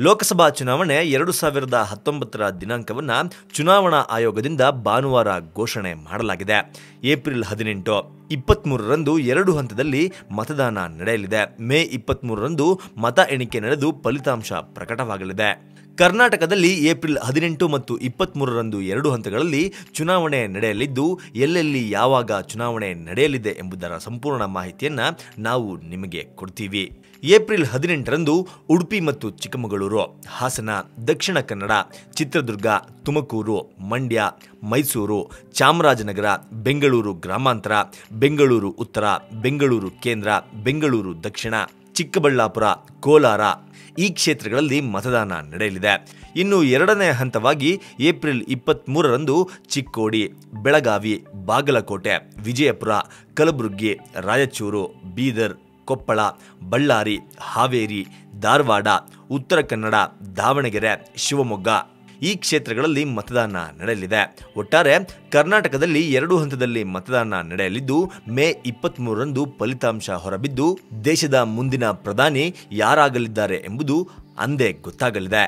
ಲೋಕಸಭಾ ಚುನಾವಣೆ ಎರಡು ಸಾವಿರದ ಹತ್ತೊಂಬತ್ತರ ದಿನಾಂಕವನ್ನು ಚುನಾವಣಾ ಆಯೋಗದಿಂದ ಭಾನುವಾರ ಘೋಷಣೆ ಮಾಡಲಾಗಿದೆ. ಏಪ್ರಿಲ್ ಹದಿನೆಂಟು ಇಪ್ಪತ್ತ್ಮೂರರಂದು ಎರಡು ಹಂತದಲ್ಲಿ ಮತದಾನ ನಡೆಯಲಿದೆ. ಮೇ ಇಪ್ಪತ್ತ್ಮೂರರಂದು ಮತ ಎಣಿಕೆ ನಡೆದು ಫಲಿತಾಂಶ ಪ್ರಕಟವಾಗಲಿದೆ. ಕರ್ನಾಟಕದಲ್ಲಿ ಏಪ್ರಿಲ್ ಹದಿನೆಂಟು ಮತ್ತು ಇಪ್ಪತ್ತ್ಮೂರರಂದು ಎರಡು ಹಂತಗಳಲ್ಲಿ ಚುನಾವಣೆ ನಡೆಯಲಿದ್ದು, ಎಲ್ಲೆಲ್ಲಿ ಯಾವಾಗ ಚುನಾವಣೆ ನಡೆಯಲಿದೆ ಎಂಬುದರ ಸಂಪೂರ್ಣ ಮಾಹಿತಿಯನ್ನು ನಾವು ನಿಮಗೆ ಕೊಡ್ತೀವಿ. ಏಪ್ರಿಲ್ ಹದಿನೆಂಟರಂದು ಉಡುಪಿ ಮತ್ತು ಚಿಕ್ಕಮಗಳೂರು, ಹಾಸನ, ದಕ್ಷಿಣ ಕನ್ನಡ, ಚಿತ್ರದುರ್ಗ, ತುಮಕೂರು, ಮಂಡ್ಯ, ಮೈಸೂರು, ಚಾಮರಾಜನಗರ, ಬೆಂಗಳೂರು ಗ್ರಾಮಾಂತರ, ಬೆಂಗಳೂರು ಉತ್ತರ, ಬೆಂಗಳೂರು ಕೇಂದ್ರ, ಬೆಂಗಳೂರು ದಕ್ಷಿಣ ಚಿಕ್ಕಬಳ್ಳಾಪುರ, ಕೋಲಾರ ಈ ಕ್ಷೇತ್ರಗಳಲ್ಲಿ ಮತದಾನ ನಡೆಯಲಿದೆ. ಇನ್ನು ಎರಡನೇ ಹಂತವಾಗಿ ಏಪ್ರಿಲ್ ಇಪ್ಪತ್ತ್ಮೂರರಂದು ಚಿಕ್ಕೋಡಿ, ಬೆಳಗಾವಿ, ಬಾಗಲಕೋಟೆ, ವಿಜಯಪುರ, ಕಲಬುರಗಿ, ರಾಯಚೂರು, ಬೀದರ್, ಕೊಪ್ಪಳ, ಬಳ್ಳಾರಿ, ಹಾವೇರಿ, ಧಾರವಾಡ, ಉತ್ತರ ಕನ್ನಡ, ದಾವಣಗೆರೆ, ಶಿವಮೊಗ್ಗ ಈ ಕ್ಷೇತ್ರಗಳಲ್ಲಿ ಮತದಾನ ನಡೆಯಲಿದೆ. ಒಟ್ಟಾರೆ ಕರ್ನಾಟಕದಲ್ಲಿ ಎರಡು ಹಂತದಲ್ಲಿ ಮತದಾನ ನಡೆಯಲಿದ್ದು, ಮೇ ಇಪ್ಪತ್ತ್ಮೂರರಂದು ಫಲಿತಾಂಶ ಹೊರಬಿದ್ದು, ದೇಶದ ಮುಂದಿನ ಪ್ರಧಾನಿ ಯಾರಾಗಲಿದ್ದಾರೆ ಎಂಬುದು ಅಂದೇ ಗೊತ್ತಾಗಲಿದೆ.